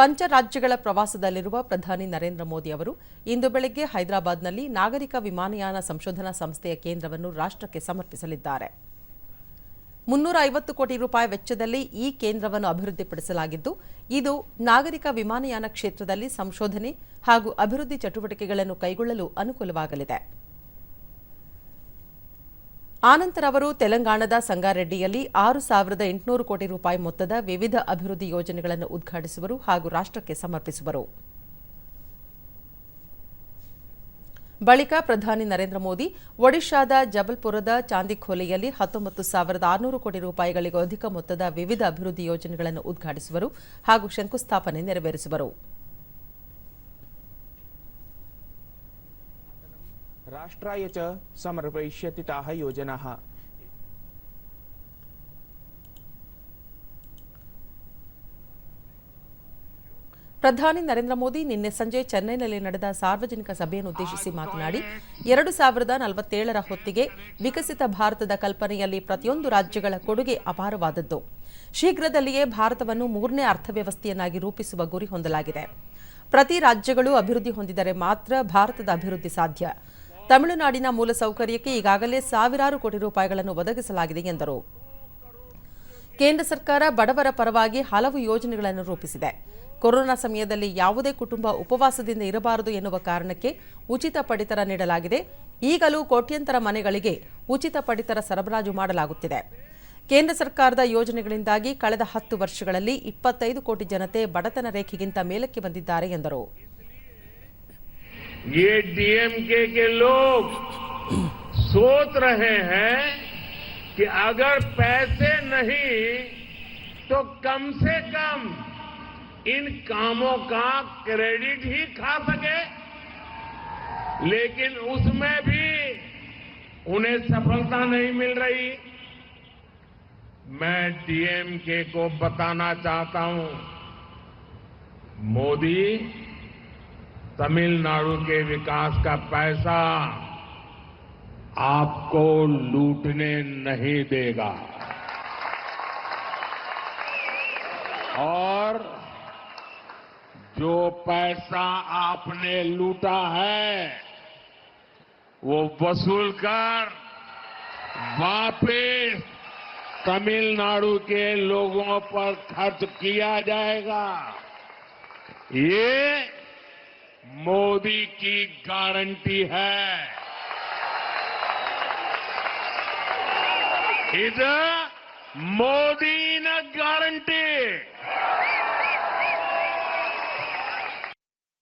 ಪಂಚ ರಾಜ್ಯಗಳ ಪ್ರವಾಸದಲ್ಲಿರುವ ಪ್ರಧಾನಿ ನರೇಂದ್ರ ಮೋದಿ ಅವರು ಇಂದು ಬೆಳಗ್ಗೆ ಹೈದರಾಬಾದ್ನಲ್ಲಿ ನಾಗರಿಕ ವಿಮಾನಯಾನ ಸಂಶೋಧನಾ ಸಂಸ್ಥೆಯ ಕೇಂದ್ರವನ್ನು ರಾಷ್ಟ್ರಕ್ಕೆ ಸಮರ್ಪಿಸಲಿದ್ದಾರೆ. ಮುನ್ನೂರ ಐವತ್ತು ಕೋಟಿ ರೂಪಾಯಿ ವೆಚ್ಚದಲ್ಲಿ ಈ ಕೇಂದ್ರವನ್ನು ಅಭಿವೃದ್ಧಿಪಡಿಸಲಾಗಿದ್ದು, ಇದು ನಾಗರಿಕ ವಿಮಾನಯಾನ ಕ್ಷೇತ್ರದಲ್ಲಿ ಸಂಶೋಧನೆ ಹಾಗೂ ಅಭಿವೃದ್ಧಿ ಚಟುವಟಿಕೆಗಳನ್ನು ಕೈಗೊಳ್ಳಲು ಅನುಕೂಲವಾಗಲಿದೆ. ಆನಂತರ ಅವರು ತೆಲಂಗಾಣದ ಸಂಗಾರೆಡ್ಡಿಯಲ್ಲಿ ಆರು ಸಾವಿರದ ಎಂಟುನೂರು ಕೋಟಿ ರೂಪಾಯಿ ಮೊತ್ತದ ವಿವಿಧ ಅಭಿವೃದ್ಧಿ ಯೋಜನೆಗಳನ್ನು ಉದ್ಘಾಟಿಸುವರು ಹಾಗೂ ರಾಷ್ಟ್ರಕ್ಕೆ ಸಮರ್ಪಿಸುವರು. ಬಳಿಕ ಪ್ರಧಾನಿ ನರೇಂದ್ರ ಮೋದಿ ಒಡಿಶಾದ ಜಬಲ್ಪುರದ ಚಾಂದಿಖೋಲೆಯಲ್ಲಿ ಹತ್ತೊಂಬತ್ತು ಸಾವಿರದ ಆರುನೂರು ಕೋಟಿ ರೂಪಾಯಿಗಳಿಗೂ ಅಧಿಕ ಮೊತ್ತದ ವಿವಿಧ ಅಭಿವೃದ್ಧಿ ಯೋಜನೆಗಳನ್ನು ಉದ್ಘಾಟಿಸುವರು ಹಾಗೂ ಶಂಕುಸ್ಥಾಪನೆ ನೆರವೇರಿಸುವರು. ರಾಷ್ಟ್ರಾಯ ಚ ಸಮರ್ಪಯಿಷ್ಯತಿ ತಾಹ ಯೋಜನಾ ಪ್ರಧಾನಿ ನರೇಂದ್ರ ಮೋದಿ ನಿನ್ನೆ ಸಂಜೆ ಚೆನ್ನೈನಲ್ಲಿ ನಡೆದ ಸಾರ್ವಜನಿಕ ಸಭೆಯನ್ನು ಉದ್ದೇಶಿಸಿ ಮಾತನಾಡಿ, ಎರಡು ಸಾವಿರದ ನಲವತ್ತೇಳರ ಹೊತ್ತಿಗೆ ವಿಕಸಿತ ಭಾರತದ ಕಲ್ಪನೆಯಲ್ಲಿ ಪ್ರತಿಯೊಂದು ರಾಜ್ಯಗಳ ಕೊಡುಗೆ ಅಪಾರವಾದದ್ದು. ಶೀಘ್ರದಲ್ಲಿಯೇ ಭಾರತವನ್ನು ಮೂರನೇ ಅರ್ಥವ್ಯವಸ್ಥೆಯನ್ನಾಗಿ ರೂಪಿಸುವ ಗುರಿ ಹೊಂದಲಾಗಿದೆ. ಪ್ರತಿ ರಾಜ್ಯಗಳು ಅಭಿವೃದ್ಧಿ ಹೊಂದಿದರೆ ಮಾತ್ರ ಭಾರತದ ಅಭಿವೃದ್ಧಿ ಸಾಧ್ಯ. ತಮಿಳುನಾಡಿನ ಮೂಲಸೌಕರ್ಯಕ್ಕೆ ಈಗಾಗಲೇ ಸಾವಿರಾರು ಕೋಟಿ ರೂಪಾಯಿಗಳನ್ನು ಒದಗಿಸಲಾಗಿದೆ ಎಂದರು. ಕೇಂದ್ರ ಸರ್ಕಾರ ಬಡವರ ಪರವಾಗಿ ಹಲವು ಯೋಜನೆಗಳನ್ನು ರೂಪಿಸಿದೆ. ಕೊರೋನಾ ಸಮಯದಲ್ಲಿ ಯಾವುದೇ ಕುಟುಂಬ ಉಪವಾಸದಿಂದ ಇರಬಾರದು ಎನ್ನುವ ಕಾರಣಕ್ಕೆ ಉಚಿತ ಪಡಿತರ ನೀಡಲಾಗಿದೆ. ಈಗಲೂ ಕೋಟ್ಯಂತರ ಮನೆಗಳಿಗೆ ಉಚಿತ ಪಡಿತರ ಸರಬರಾಜು ಮಾಡಲಾಗುತ್ತಿದೆ. ಕೇಂದ್ರ ಸರ್ಕಾರದ ಯೋಜನೆಗಳಿಂದಾಗಿ ಕಳೆದ ಹತ್ತು ವರ್ಷಗಳಲ್ಲಿ ಇಪ್ಪತ್ತೈದು ಕೋಟಿ ಜನತೆ ಬಡತನ ರೇಖೆಗಿಂತ ಮೇಲಕ್ಕೆ ಬಂದಿದ್ದಾರೆ ಎಂದರು. ये डीएमके के लोग सोच रहे हैं कि अगर पैसे नहीं तो कम से कम इन कामों का क्रेडिट ही खा सके। लेकिन उसमें भी उन्हें सफलता नहीं मिल रही। मैं डीएमके को बताना चाहता हूँ। मोदी तमिलनाडु के विकास का पैसा आपको लूटने नहीं देगा। और जो पैसा आपने लूटा है, वो वसूल कर वापस तमिलनाडु के लोगों पर खर्च किया जाएगा। ये मोदी की गारंटी है। इधर मोदी